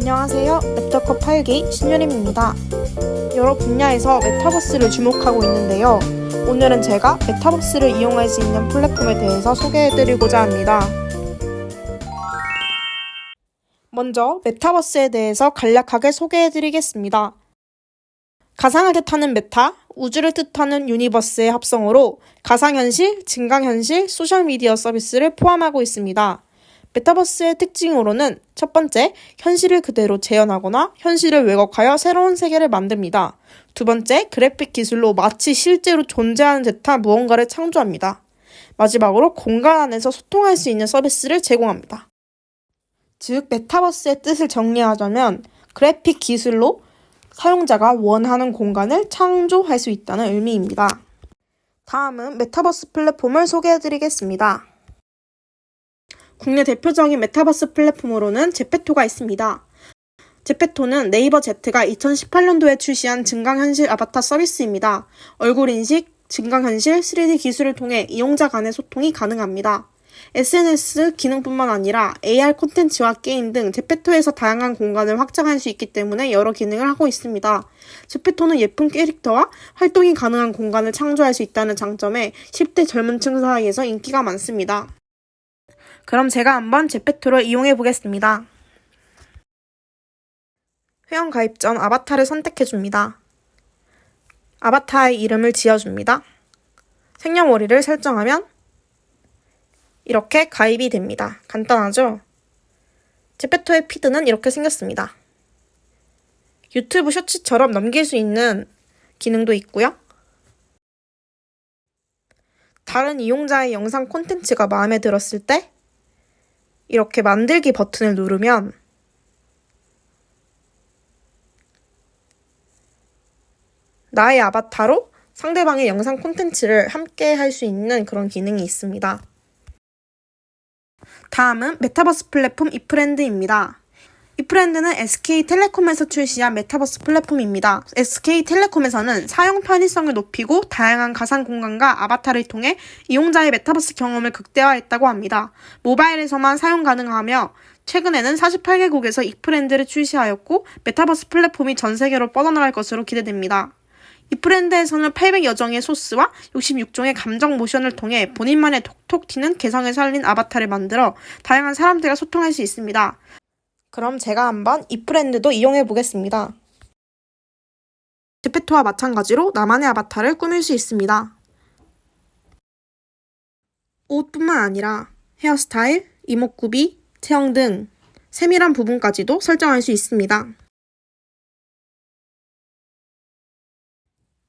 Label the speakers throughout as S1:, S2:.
S1: 안녕하세요. 랩터컵 8기 신유림입니다. 여러 분야에서 메타버스를 주목하고 있는데요. 오늘은 제가 메타버스를 이용할 수 있는 플랫폼에 대해서 소개해드리고자 합니다. 먼저 메타버스에 대해서 간략하게 소개해드리겠습니다. 가상을 뜻하는 메타, 우주를 뜻하는 유니버스의 합성어로 가상현실, 증강현실, 소셜미디어 서비스를 포함하고 있습니다. 메타버스의 특징으로는 첫 번째, 현실을 그대로 재현하거나 현실을 왜곡하여 새로운 세계를 만듭니다. 두 번째, 그래픽 기술로 마치 실제로 존재하는 듯한 무언가를 창조합니다. 마지막으로 공간 안에서 소통할 수 있는 서비스를 제공합니다. 즉, 메타버스의 뜻을 정리하자면 그래픽 기술로 사용자가 원하는 공간을 창조할 수 있다는 의미입니다. 다음은 메타버스 플랫폼을 소개해드리겠습니다. 국내 대표적인 메타버스 플랫폼으로는 제페토가 있습니다. 제페토는 네이버 Z가 2018년도에 출시한 증강현실 아바타 서비스입니다. 얼굴 인식, 증강현실, 3D 기술을 통해 이용자 간의 소통이 가능합니다. SNS 기능뿐만 아니라 AR 콘텐츠와 게임 등 제페토에서 다양한 공간을 확장할 수 있기 때문에 여러 기능을 하고 있습니다. 제페토는 예쁜 캐릭터와 활동이 가능한 공간을 창조할 수 있다는 장점에 10대 젊은 층 사이에서 인기가 많습니다. 그럼 제가 한번 제페토를 이용해 보겠습니다. 회원 가입 전 아바타를 선택해 줍니다. 아바타의 이름을 지어줍니다. 생년월일을 설정하면 이렇게 가입이 됩니다. 간단하죠? 제페토의 피드는 이렇게 생겼습니다. 유튜브 쇼츠처럼 넘길 수 있는 기능도 있고요. 다른 이용자의 영상 콘텐츠가 마음에 들었을 때 이렇게 만들기 버튼을 누르면 나의 아바타로 상대방의 영상 콘텐츠를 함께 할 수 있는 그런 기능이 있습니다. 다음은 메타버스 플랫폼 이프렌드입니다. 이프렌드는 SK텔레콤에서 출시한 메타버스 플랫폼입니다. SK텔레콤에서는 사용 편의성을 높이고 다양한 가상 공간과 아바타를 통해 이용자의 메타버스 경험을 극대화했다고 합니다. 모바일에서만 사용 가능하며 최근에는 48개국에서 이프렌드를 출시하였고 메타버스 플랫폼이 전 세계로 뻗어나갈 것으로 기대됩니다. 이 브랜드에서는 800여 종의 소스와 66종의 감정 모션을 통해 본인만의 톡톡 튀는 개성을 살린 아바타를 만들어 다양한 사람들과 소통할 수 있습니다. 그럼 제가 한번 이 브랜드도 이용해 보겠습니다. 제페토와 마찬가지로 나만의 아바타를 꾸밀 수 있습니다. 옷뿐만 아니라 헤어스타일, 이목구비, 체형 등 세밀한 부분까지도 설정할 수 있습니다.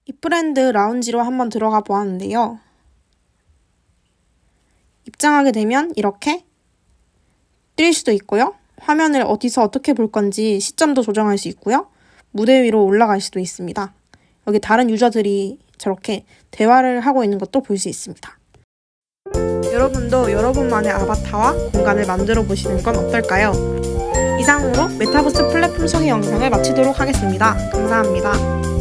S1: 이 브랜드 라운지로 한번 들어가 보았는데요. 입장하게 되면 이렇게 뛸 수도 있고요. 화면을 어디서 어떻게 볼 건지 시점도 조정할 수 있고요. 무대 위로 올라갈 수도 있습니다. 여기 다른 유저들이 저렇게 대화를 하고 있는 것도 볼 수 있습니다. 여러분도 여러분만의 아바타와 공간을 만들어 보시는 건 어떨까요? 이상으로 메타버스 플랫폼 소개 영상을 마치도록 하겠습니다. 감사합니다.